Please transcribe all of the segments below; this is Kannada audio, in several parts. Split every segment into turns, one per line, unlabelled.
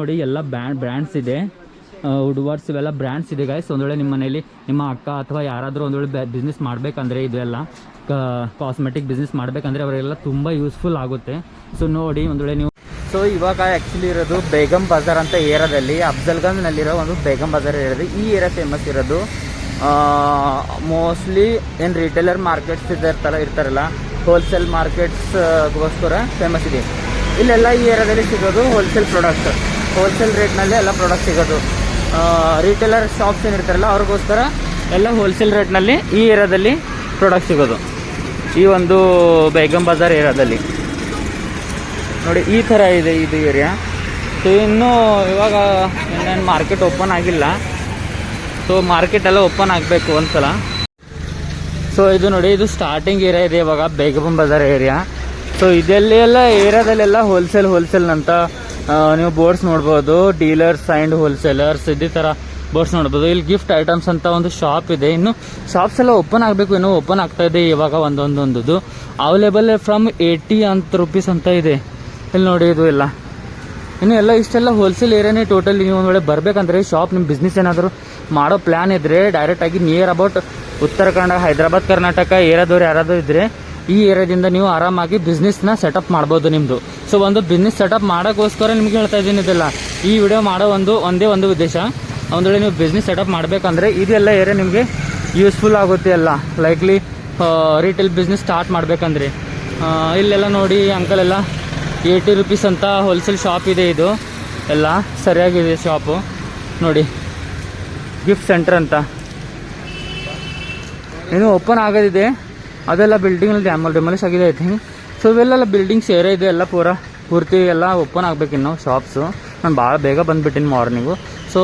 ನೋಡಿ ಎಲ್ಲ ಬ್ರ್ಯಾಂಡ್ ಬ್ರ್ಯಾಂಡ್ಸ್ ಇದೆ. ವುಡ್ವರ್ಡ್ಸ್ ಇವೆಲ್ಲ ಬ್ರ್ಯಾಂಡ್ಸ್ ಇದೆ ಗಾಯ್ಸ್ ಒಂದೊಳ್ಳೆ ನಿಮ್ಮ ಮನೇಲಿ ನಿಮ್ಮ ಅಕ್ಕ ಅಥವಾ ಯಾರಾದರೂ ಒಂದೊಳ್ಳೆ ಬಿಸ್ನೆಸ್ ಮಾಡಬೇಕಂದ್ರೆ ಇದೆಲ್ಲ ಕಾಸ್ಮೆಟಿಕ್ ಬಿಸ್ನೆಸ್ ಮಾಡಬೇಕಂದ್ರೆ ಅವರೆಲ್ಲ ತುಂಬ ಯೂಸ್ಫುಲ್ ಆಗುತ್ತೆ. ಸೊ ನೋಡಿ ಒಂದೊಳ್ಳೆ ನೀವು ಸೊ ಇವಾಗ ಆ್ಯಕ್ಚುಲಿ ಇರೋದು ಬೇಗಂ ಬಜಾರ್ ಅಂತ ಏರಿಯಾದಲ್ಲಿ ಅಫ್ಜಲ್ಗಂಜ್ನಲ್ಲಿರೋ ಒಂದು ಬೇಗಂ ಬಜಾರ್ ಇರೋದು ಈ ಏರಿಯಾ ಫೇಮಸ್ ಇರೋದು. ಮೋಸ್ಟ್ಲಿ ಏನು ರಿಟೇಲರ್ ಮಾರ್ಕೆಟ್ಸ್ ಇರ್ತಾರ ಇರ್ತಾರಲ್ಲ ಹೋಲ್ಸೇಲ್ ಮಾರ್ಕೆಟ್ಸ್ಗೋಸ್ಕರ ಫೇಮಸ್ ಇದೆ. ಇಲ್ಲೆಲ್ಲ ಈ ಏರಿಯಾದಲ್ಲಿ ಸಿಗೋದು ಹೋಲ್ಸೇಲ್ ಪ್ರಾಡಕ್ಟ್ ಹೋಲ್ಸೇಲ್ ರೇಟ್ನಲ್ಲಿ ಎಲ್ಲ ಪ್ರಾಡಕ್ಟ್ ಸಿಗೋದು. ರಿಟೇಲರ್ ಶಾಪ್ಸ್ ಏನಿರ್ತಾರಲ್ಲ ಅವ್ರಿಗೋಸ್ಕರ ಎಲ್ಲ ಹೋಲ್ಸೇಲ್ ರೇಟ್ನಲ್ಲಿ ಈ ಏರಿಯಾದಲ್ಲಿ ಪ್ರಾಡಕ್ಟ್ ಸಿಗೋದು. ಈ ಒಂದು ಬೇಗಂ ಬಜಾರ್ ಏರಿಯಾದಲ್ಲಿ. ನೋಡಿ, ಈ ಥರ ಇದೆ ಇದು ಏರಿಯಾ ಸೊ ಇನ್ನೂ ಇವಾಗ ಇನ್ನೇನು ಮಾರ್ಕೆಟ್ ಓಪನ್ ಆಗಿಲ್ಲ. ಸೊ ಮಾರ್ಕೆಟ್ ಎಲ್ಲ ಓಪನ್ ಆಗಬೇಕು ಒಂದ್ಸಲ. ಸೊ ಇದು ನೋಡಿ, ಇದು ಸ್ಟಾರ್ಟಿಂಗ್ ಏರಿಯಾ ಇದೆ ಇವಾಗ, ಬೇಗಂ ಬಜಾರ್ ಏರಿಯಾ ಸೊ ಇದೆಲ್ಲ ಏರಿಯಾದಲ್ಲೆಲ್ಲ ಹೋಲ್ಸೇಲ್ ಹೋಲ್ಸೇಲ್ ಅಂತ ನೀವು ಬೋರ್ಡ್ಸ್ ನೋಡ್ಬೋದು ಡೀಲರ್ಸ್ ಆ್ಯಂಡ್ ಹೋಲ್ಸೇಲರ್ಸ್ ಇದೇ ಥರ ಬೋರ್ಡ್ಸ್ ನೋಡ್ಬೋದು. ಇಲ್ಲಿ ಗಿಫ್ಟ್ ಐಟಮ್ಸ್ ಅಂತ ಒಂದು ಶಾಪ್ ಇದೆ. ಇನ್ನು ಶಾಪ್ಸ್ ಎಲ್ಲ ಓಪನ್ ಆಗಬೇಕು, ಇನ್ನೂ ಓಪನ್ ಆಗ್ತಾ ಇದೆ ಇವಾಗ ಒಂದೊಂದೊಂದು ಅವೈಲೇಬಲ್ ಫ್ರಮ್ ಏಯ್ಟಿ ಅಂತ ರುಪೀಸ್ ಅಂತ ಇದೆ. ಇಲ್ಲಿ ನೋಡಿ ಇದು ಎಲ್ಲ. ಇನ್ನು ಎಲ್ಲ ಇಷ್ಟೆಲ್ಲ ಹೋಲ್ಸೇಲ್ ಏರಿಯಾನೇ ಟೋಟಲ್ ನೀವು ಒಂದು ವೇಳೆ ಬರಬೇಕಂದ್ರೆ ಶಾಪ್ ನಿಮ್ಮ ಬಿಸ್ನೆಸ್ ಏನಾದರೂ ಮಾಡೋ ಪ್ಲ್ಯಾನ್ ಇದ್ದರೆ ಡೈರೆಕ್ಟಾಗಿ ನಿಯರ್ ಅಬೌಟ್ ಉತ್ತರ ಕನ್ನಡ ಹೈದರಾಬಾದ್, ಕರ್ನಾಟಕ ಏರಿಯಾದವ್ರು ಯಾರಾದರೂ ಇದ್ದರೆ ಈ ಏರಿಯಾದಿಂದ ನೀವು ಆರಾಮಾಗಿ ಬಿಸ್ನೆಸ್ನ ಸೆಟಪ್ ಮಾಡ್ಬೋದು ನಿಮ್ಮದು ಸೊ ಒಂದು ಬಿಸ್ನೆಸ್ ಸೆಟಪ್ ಮಾಡೋಕ್ಕೋಸ್ಕರ ನಿಮ್ಗೆ ಹೇಳ್ತಾ ಇದ್ದೀನಿ ಇದೆಲ್ಲ. ಈ ವಿಡಿಯೋ ಮಾಡೋ ಒಂದು, ಒಂದೇ ಒಂದು ಉದ್ದೇಶ. ಒಂದು ನೀವು ಬಿಸ್ನೆಸ್ ಸೆಟಪ್ ಮಾಡಬೇಕಂದ್ರೆ ಇದೆಲ್ಲ ಏರಿಯಾ ನಿಮಗೆ ಯೂಸ್ಫುಲ್ ಆಗುತ್ತೆ ಎಲ್ಲ. ಲೈಕ್ಲಿ ರಿಟೇಲ್ ಬಿಸ್ನೆಸ್ ಸ್ಟಾರ್ಟ್ ಮಾಡಬೇಕಂದ್ರೆ. ಇಲ್ಲೆಲ್ಲ ನೋಡಿ ಅಂಕಲ್ ಎಲ್ಲ ಏಯ್ಟಿ ರುಪೀಸ್ ಅಂತ ಹೋಲ್ಸೇಲ್ ಶಾಪ್ ಇದೆ ಇದು. ಎಲ್ಲ ಸರಿಯಾಗಿದೆ ಶಾಪು ನೋಡಿ ಗಿಫ್ಟ್ ಸೆಂಟರ್ ಅಂತ. ಏನು ಓಪನ್ ಆಗೋದಿದೆ. ಅದೆಲ್ಲ ಬಿಲ್ಡಿಂಗ್ ಡ್ಯಾಮಲ್ ಡೆಮಾಲಿಶ್ ಆಗಿದೆ ಐ ಥಿಂಕ್ ಸೊ ಇವೆಲ್ಲ ಬಿಲ್ಡಿಂಗ್ಸ್ ಏರಿಯಾ ಇದೆ ಎಲ್ಲ ಪೂರ ಪೂರ್ತಿ ಎಲ್ಲ ಓಪನ್ ಆಗ್ಬೇಕು ಇನ್ನು ಶಾಪ್ಸು ನಾನು ಭಾಳ ಬೇಗ ಬಂದುಬಿಟ್ಟಿನಿ ಮಾರ್ನಿಂಗು ಸೊ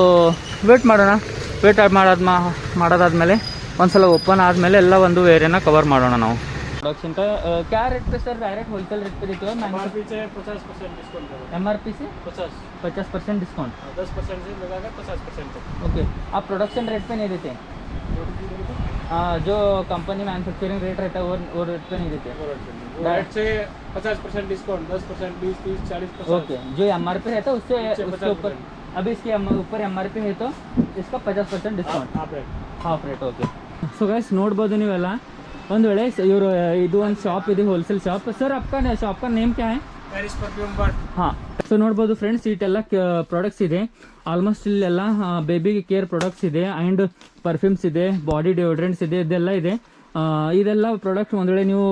ವೇಟ್ ಮಾಡೋಣ ವೇಟ್ ಮಾಡಾದ ಮಾಡೋದಾದ್ಮೇಲೆ ಒಂದ್ಸಲ ಓಪನ್ ಆದಮೇಲೆ ಎಲ್ಲ ಒಂದು ಏರಿಯಾನ ಕವರ್ ಮಾಡೋಣ ನಾವು प्रोडक्शन का अ, क्या रेट पे सर डायरेक्ट होलसेल रेट पे देते हो
एमआरपी से पचास परसेंट डिस्काउंट करो
एम आर पी से
पचास
पचास परसेंट डिस्काउंट
दस परसेंट से लगाकर पचास परसेंट तक
ओके आप प्रोडक्शन रेट पे नहीं देते आ, जो कंपनी मैन्युफैक्चरिंग रेट रहता है वो वो रेट पे नहीं देते
डायरेक्ट से पचास परसेंट डिस्काउंट दस परसेंट बीस तीस चालीस परसेंट
ओके जो एम आर पी रहता है उससे
उससे
उसके ऊपर
50%
अभी इसके M- ऊपर एम आर पी है तो इसका पचास परसेंट डिस्काउंट
आप rate
half rate okay so guys ನೋಡ್ಬೋದು ನೀವೆಲ್ಲ ಒಂದು ವೇಳೆ ಇವರು ಇದು ಒಂದು ಶಾಪ್ ಇದೆ ಹೋಲ್ಸೇಲ್ ಶಾಪ್ ಸರ್ ಅಪ್ಕ ಶಾಪ್ का ನೇಮ್ ಕ್ಯಾ है
पेरिस परफ्यूम बर्ड
ಹಾಂ ಸೊ ನೋಡ್ಬೋದು ಫ್ರೆಂಡ್ಸ್ ಇಟ್ಟೆಲ್ಲ ಪ್ರಾಡಕ್ಟ್ಸ್ ಇದೆ. ಆಲ್ಮೋಸ್ಟ್ ಇಲ್ಲೆಲ್ಲ ಬೇಬಿ ಕೇರ್ ಪ್ರಾಡಕ್ಟ್ಸ್ ಇದೆ ಆ್ಯಂಡ್ ಪರ್ಫ್ಯೂಮ್ಸ್ ಇದೆ ಬಾಡಿ ಡಿಯೋಡ್ರೆಂಟ್ಸ್ ಇದೆ, ಇದೆಲ್ಲ ಇದೆ. ಇದೆಲ್ಲ ಪ್ರಾಡಕ್ಟ್ ಒಂದು ವೇಳೆ ನೀವು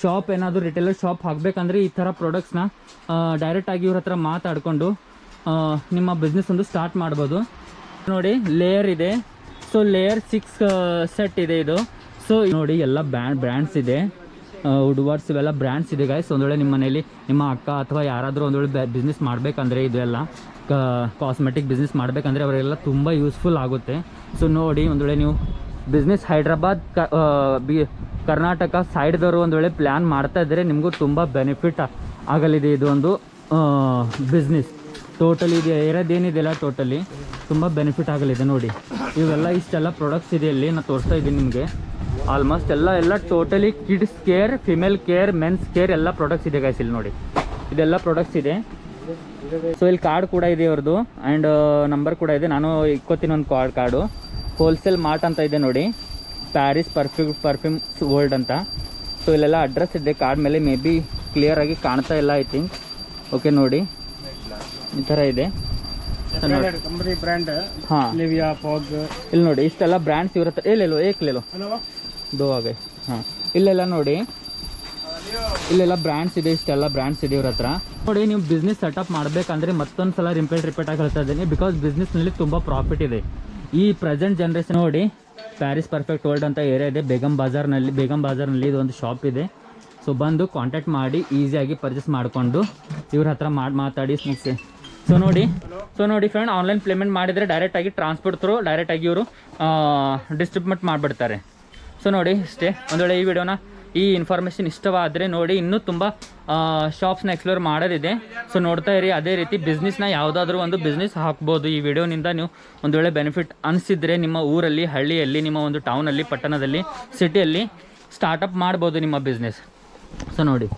ಶಾಪ್ ಏನಾದರೂ ರಿಟೇಲರ್ ಶಾಪ್ ಹಾಕಬೇಕಂದ್ರೆ ಈ ಥರ ಪ್ರಾಡಕ್ಟ್ಸ್ನ ಡೈರೆಕ್ಟಾಗಿ ಇವ್ರ ಹತ್ರ ಮಾತಾಡಿಕೊಂಡು ನಿಮ್ಮ ಬಿಸ್ನೆಸ್ ಒಂದು ಸ್ಟಾರ್ಟ್ ಮಾಡ್ಬೋದು. ನೋಡಿ ಲೇಯರ್ ಇದೆ. ಸೊ ಲೇಯರ್ ಸಿಕ್ಸ್ ಸೆಟ್ ಇದೆ ಇದು. ಸೊ ನೋಡಿ, ಎಲ್ಲ ಬ್ರ್ಯಾಂಡ್ ಬ್ರ್ಯಾಂಡ್ಸ್ ಇದೆ. ವುಡ್ವರ್ಡ್ಸ್ ಇವೆಲ್ಲ ಬ್ರ್ಯಾಂಡ್ಸ್ ಇದೆ ಗಾಯ್ಸ್ ಒಂದೊಳ್ಳೆ ನಿಮ್ಮ ಮನೇಲಿ ನಿಮ್ಮ ಅಕ್ಕ ಅಥವಾ ಯಾರಾದರೂ ಒಂದೊಳ್ಳೆ ಬಿಸ್ನೆಸ್ ಮಾಡಬೇಕಂದ್ರೆ ಇದೆಲ್ಲ ಕಾಸ್ಮೆಟಿಕ್ ಬಿಸ್ನೆಸ್ ಮಾಡಬೇಕಂದ್ರೆ ಅವರೆಲ್ಲ ತುಂಬ ಯೂಸ್ಫುಲ್ ಆಗುತ್ತೆ. ಸೊ ನೋಡಿ, ಒಂದೊಳ್ಳೆ ನೀವು ಬಿಸ್ನೆಸ್ ಹೈದ್ರಾಬಾದ್, ಕ ಬಿ ಕರ್ನಾಟಕ ಸೈಡ್ದವರು ಒಂದೊಳ್ಳೆ ಪ್ಲ್ಯಾನ್ ಮಾಡ್ತಾ ಇದ್ದರೆ ನಿಮಗೂ ತುಂಬ ಬೆನಿಫಿಟ್ ಆಗಲಿದೆ ಇದು ಒಂದು ಬಿಸ್ನೆಸ್ ಟೋಟಲಿ ಇದು ಇರೋದೇನಿದೆಯಲ್ಲ ಟೋಟಲಿ ತುಂಬ ಬೆನಿಫಿಟ್ ಆಗಲಿದೆ, ನೋಡಿ. ಇವೆಲ್ಲ ಇಷ್ಟೆಲ್ಲ ಪ್ರಾಡಕ್ಟ್ಸ್ ಇದೆ ಇಲ್ಲಿ ನಾನು ತೋರಿಸ್ತಾ ಇದ್ದೀನಿ ನಿಮಗೆ. ಆಲ್ಮೋಸ್ಟ್ ಎಲ್ಲ ಎಲ್ಲ totally kids care female care men's care ಎಲ್ಲ ಪ್ರಾಡಕ್ಟ್ಸ್ ಇದೆ ಗೈಸ್ ಇಲ್ಲಿ ನೋಡಿ. ಇದೆಲ್ಲ ಪ್ರಾಡಕ್ಟ್ಸ್ ಇದೆ. ಸೊ ಇಲ್ಲಿ ಕಾರ್ಡ್ ಕೂಡ ಇದೆ ಇವ್ರದ್ದು ಆ್ಯಂಡ್ ನಂಬರ್ ಕೂಡ ಇದೆ. ನಾನು ಇಕ್ಕೋತೀನಿ ಒಂದು ಕಾರ್ಡ್ ಕಾರ್ಡು ಹೋಲ್ಸೇಲ್ ಮಾರ್ಟ್ ಅಂತ ಇದೆ ನೋಡಿ. ಪ್ಯಾರಿಸ್ ಪರ್ಫ್ಯೂಮ್ ಪರ್ಫ್ಯೂಮ್ಸ್ ವರ್ಲ್ಡ್ ಅಂತ. ಸೊ ಇಲ್ಲೆಲ್ಲ ಅಡ್ರೆಸ್ ಇದೆ. ಕಾರ್ಡ್ ಮೇಲೆ ಮೇ ಬಿ ಕ್ಲಿಯರಾಗಿ ಕಾಣ್ತಾ ಇಲ್ಲ ಐ ಥಿಂಕ್ ಓಕೆ ನೋಡಿ. ಈ ಥರ ಇದೆ. ಹಾಂ. ಇಲ್ಲಿ ನೋಡಿ ಇಷ್ಟೆಲ್ಲ ಬ್ರ್ಯಾಂಡ್ಸ್ ಇವ್ರ ಹತ್ರ ಏ ದೋ ಆಗ ಹಾಂ. ಇಲ್ಲೆಲ್ಲ ನೋಡಿ. ಇಲ್ಲೆಲ್ಲ ಬ್ರ್ಯಾಂಡ್ಸ್ ಇದೆ, ಇಷ್ಟೆಲ್ಲ ಬ್ರ್ಯಾಂಡ್ಸ್ ಇದೆ ಇವ್ರ ಹತ್ರ. ನೋಡಿ, ನೀವು ಬಿಸ್ನೆಸ್ ಸೆಟಪ್ ಮಾಡಬೇಕಂದ್ರೆ ಮತ್ತೊಂದು ಸಲ ರಿಪೀಟ್ ರಿಪೀಟ್ ಆಗಿ ಹೇಳ್ತಾ ಇದ್ದೀನಿ. ಬಿಕಾಸ್ ಬಿಸ್ನೆಸ್ನಲ್ಲಿ ತುಂಬ ಪ್ರಾಫಿಟ್ ಇದೆ. ಈ ಪ್ರೆಸೆಂಟ್ ಜನ್ರೇಷನ್ ನೋಡಿ ಪ್ಯಾರಿಸ್ ಪರ್ಫೆಕ್ಟ್ ವರ್ಲ್ಡ್ ಅಂತ ಏರಿಯಾ ಇದೆ. ಬೇಗಂ ಬಾಜಾರ್ನಲ್ಲಿ ಬೇಗಂ ಬಾಜಾರ್ನಲ್ಲಿ ಇದು ಒಂದು ಶಾಪ್ ಇದೆ. ಸೊ ಬಂದು ಕಾಂಟ್ಯಾಕ್ಟ್ ಮಾಡಿ ಈಸಿಯಾಗಿ ಪರ್ಚೇಸ್ ಮಾಡಿಕೊಂಡು ಇವ್ರ ಹತ್ರ ಮಾಡಿ, ಮಾತಾಡಿ ಮುಗಿಸಿ ಸೊ ನೋಡಿ ಸೊ ನೋಡಿ ಫ್ರೆಂಡ್ ಆನ್ಲೈನ್ ಪೇಮೆಂಟ್ ಮಾಡಿದರೆ ಡೈರೆಕ್ಟಾಗಿ ಟ್ರಾನ್ಸ್ಪೋರ್ಟ್ ಥ್ರೂ ಡೈರೆಕ್ಟಾಗಿ ಇವರು ಡಿಸ್ಟ್ರಿಬ್ಯೂಟ್ ಮಾಡಿಬಿಡ್ತಾರೆ. ಸೊ ನೋಡಿ, ಇಷ್ಟೇ. ಒಂದು ವೇಳೆ ಈ ವಿಡಿಯೋನ ಈ ಇನ್ಫಾರ್ಮೇಷನ್ ಇಷ್ಟವಾದರೆ ನೋಡಿ, ಇನ್ನೂ ತುಂಬ ಶಾಪ್ಸ್ನ ಎಕ್ಸ್ಪ್ಲೋರ್ ಮಾಡೋದಿದೆ. ಸೊ ನೋಡ್ತಾ ಇರಿ, ಅದೇ ರೀತಿ ಬಿಸ್ನೆಸ್ನ ಯಾವುದಾದ್ರೂ ಒಂದು ಬಿಸ್ನೆಸ್ ಹಾಕ್ಬೋದು. ಈ ವಿಡಿಯೋನಿಂದ ನೀವು ಒಂದು ವೇಳೆ ಬೆನಿಫಿಟ್ ಅನಿಸಿದರೆ ನಿಮ್ಮ ಊರಲ್ಲಿ, ಹಳ್ಳಿಯಲ್ಲಿ, ನಿಮ್ಮ ಒಂದು ಟೌನಲ್ಲಿ ಪಟ್ಟಣದಲ್ಲಿ ಸಿಟಿಯಲ್ಲಿ ಸ್ಟಾರ್ಟಪ್ ಮಾಡ್ಬೋದು ನಿಮ್ಮ ಬಿಸ್ನೆಸ್ ಸೊ ನೋಡಿ.